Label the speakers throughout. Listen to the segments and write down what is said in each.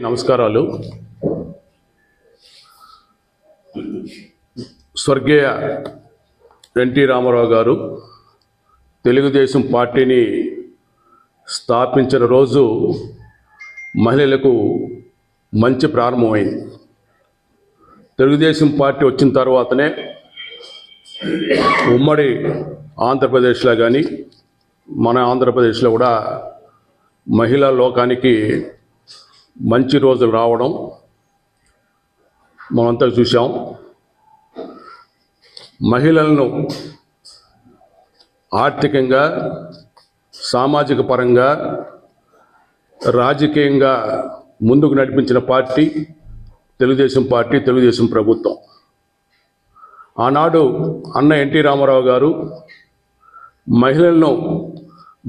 Speaker 1: నమస్కారాలు. స్వర్గీయ ఎన్టీ రామారావు గారు తెలుగుదేశం పార్టీని స్థాపించిన రోజు మహిళలకు మంచి ప్రారంభమైంది. తెలుగుదేశం పార్టీ వచ్చిన తర్వాతనే ఉమ్మడి ఆంధ్రప్రదేశ్లో కానీ మన ఆంధ్రప్రదేశ్లో కూడా మహిళా లోకానికి మంచి రోజులు రావడం మనంతా చూసాం మహిళలను ఆర్థికంగా సామాజిక పరంగా రాజకీయంగా ముందుకు నడిపించిన పార్టీ తెలుగుదేశం పార్టీ తెలుగుదేశం ప్రభుత్వం. ఆనాడు అన్న ఎన్టీ రామారావు గారు మహిళలను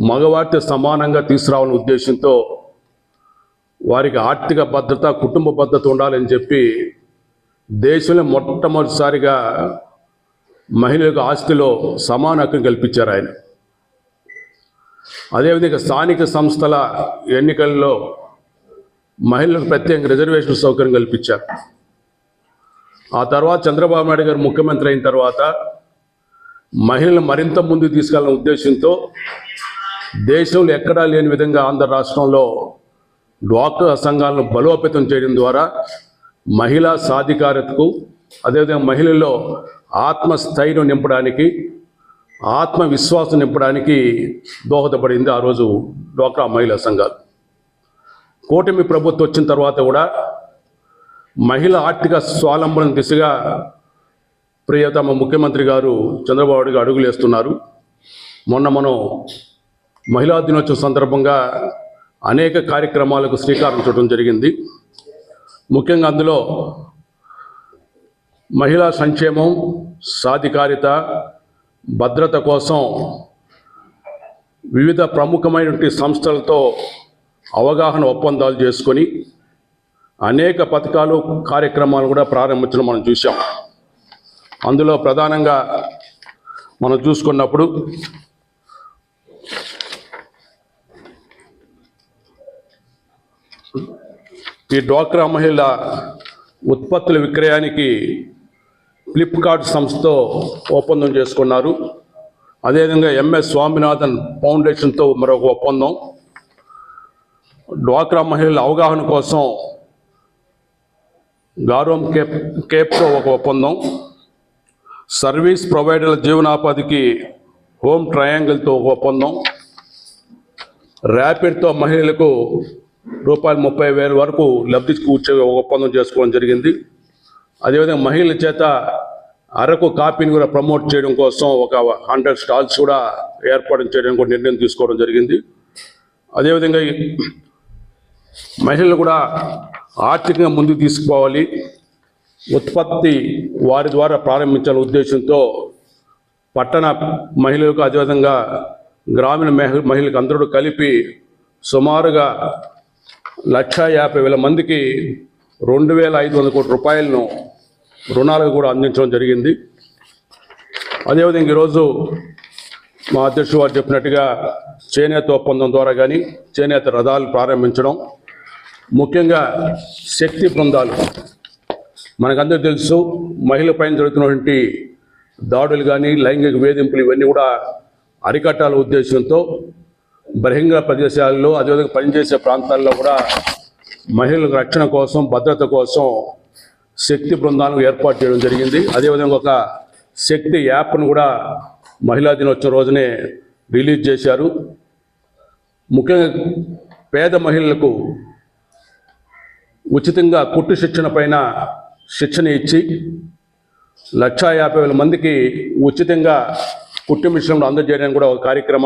Speaker 1: మగవారితో సమానంగా తీసుకురావాలనే ఉద్దేశంతో వారికి ఆర్థిక భద్రత కుటుంబ భద్రత ఉండాలని చెప్పి దేశంలో మొట్టమొదటిసారిగా మహిళలకు ఆస్తిలో సమాన హక్కు కల్పించారు ఆయన. అదేవిధంగా స్థానిక సంస్థల ఎన్నికల్లో మహిళలకు ప్రత్యేక రిజర్వేషన్ సౌకర్యం కల్పించారు. ఆ తర్వాత చంద్రబాబు నాయుడు గారు ముఖ్యమంత్రి అయిన తర్వాత మహిళలు మరింత ముందుకు తీసుకెళ్ళే ఉద్దేశంతో దేశంలో ఎక్కడా లేని విధంగా ఆంధ్ర రాష్ట్రంలో డ్వాక్రా సంఘాలను బలోపేతం చేయడం ద్వారా మహిళా సాధికారతకు అదేవిధంగా మహిళల్లో ఆత్మస్థైర్యం నింపడానికి ఆత్మవిశ్వాసం నింపడానికి దోహదపడింది ఆ రోజు డ్వాక్రా మహిళా సంఘాలు. కూటమి ప్రభుత్వం వచ్చిన తర్వాత కూడా మహిళ ఆర్థిక స్వావలంబన దిశగా ప్రియతమ ముఖ్యమంత్రి గారు చంద్రబాబు గారు అడుగులేస్తున్నారు. మొన్న మనం మహిళా దినోత్సవం సందర్భంగా అనేక కార్యక్రమాలకు శ్రీకారం చుట్టడం జరిగింది. ముఖ్యంగా అందులో మహిళా సంక్షేమం సాధికారిత భద్రత కోసం వివిధ ప్రముఖమైనటువంటి సంస్థలతో అవగాహన ఒప్పందాలు చేసుకొని అనేక పథకాలు కార్యక్రమాలు కూడా ప్రారంభించడం మనం చూసాం అందులో ప్రధానంగా మనం చూసుకున్నప్పుడు ఈ డ్వాక్రా మహిళ ఉత్పత్తుల విక్రయానికి ఫ్లిప్కార్ట్ సంస్థతో ఒప్పందం చేసుకున్నారు. అదేవిధంగా ఎంఎస్ స్వామినాథన్ ఫౌండేషన్తో మరొక ఒప్పందం. డ్వాక్రా మహిళల అవగాహన కోసం గారోమ్ కేప్ కేప్తో ఒక ఒప్పందం. సర్వీస్ ప్రొవైడర్ల జీవనాపాధికి హోమ్ ట్రయాంగిల్తో ఒక ఒప్పందం. ర్యాపిడ్తో మహిళలకు రూపాయలు ముప్పై వేల వరకు లబ్ధి కూర్చే ఒప్పందం చేసుకోవడం జరిగింది. అదేవిధంగా మహిళల చేత అరకు కాపీని కూడా ప్రమోట్ చేయడం కోసం ఒక హండ్రెడ్ స్టాల్స్ కూడా ఏర్పాటు చేయడానికి కూడా నిర్ణయం తీసుకోవడం జరిగింది. అదేవిధంగా మహిళలు కూడా ఆర్థికంగా ముందుకు తీసుకుపోవాలి. ఉత్పత్తి వారి ద్వారా ప్రారంభించాలనే ఉద్దేశంతో పట్టణ మహిళలకు అదేవిధంగా గ్రామీణ మహి మహిళలకు అందరూ కలిపి సుమారుగా లక్ష యాభై వేల మందికి రెండు వేల ఐదు వందల కోట్ల రూపాయలను రుణాలకు కూడా అందించడం జరిగింది. అదేవిధంగా ఈరోజు మా అధ్యక్షుడు వారు చెప్పినట్టుగా చేనేత ఒప్పందం ద్వారా కానీ చేనేత రథాలు ప్రారంభించడం ముఖ్యంగా శక్తి బృందాలు. మనకందరూ తెలుసు మహిళపైన జరుగుతున్నటువంటి దాడులు కానీ లైంగిక వేధింపులు ఇవన్నీ కూడా అరికట్టాల ఉద్దేశంతో బహిరంగ ప్రదేశాల్లో అదేవిధంగా పనిచేసే ప్రాంతాల్లో కూడా మహిళల రక్షణ కోసం భద్రత కోసం శక్తి బృందాలను ఏర్పాటు చేయడం జరిగింది. అదేవిధంగా ఒక శక్తి యాప్ను కూడా మహిళా దినోత్సవం రోజునే రిలీజ్ చేశారు. ముఖ్యంగా పేద మహిళలకు ఉచితంగా కుట్టు శిక్షణ పైన శిక్షణ ఇచ్చి లక్షా యాభై వేల మందికి ఉచితంగా కుట్టు మిషన్లు అందజేయడానికి కూడా ఒక కార్యక్రమం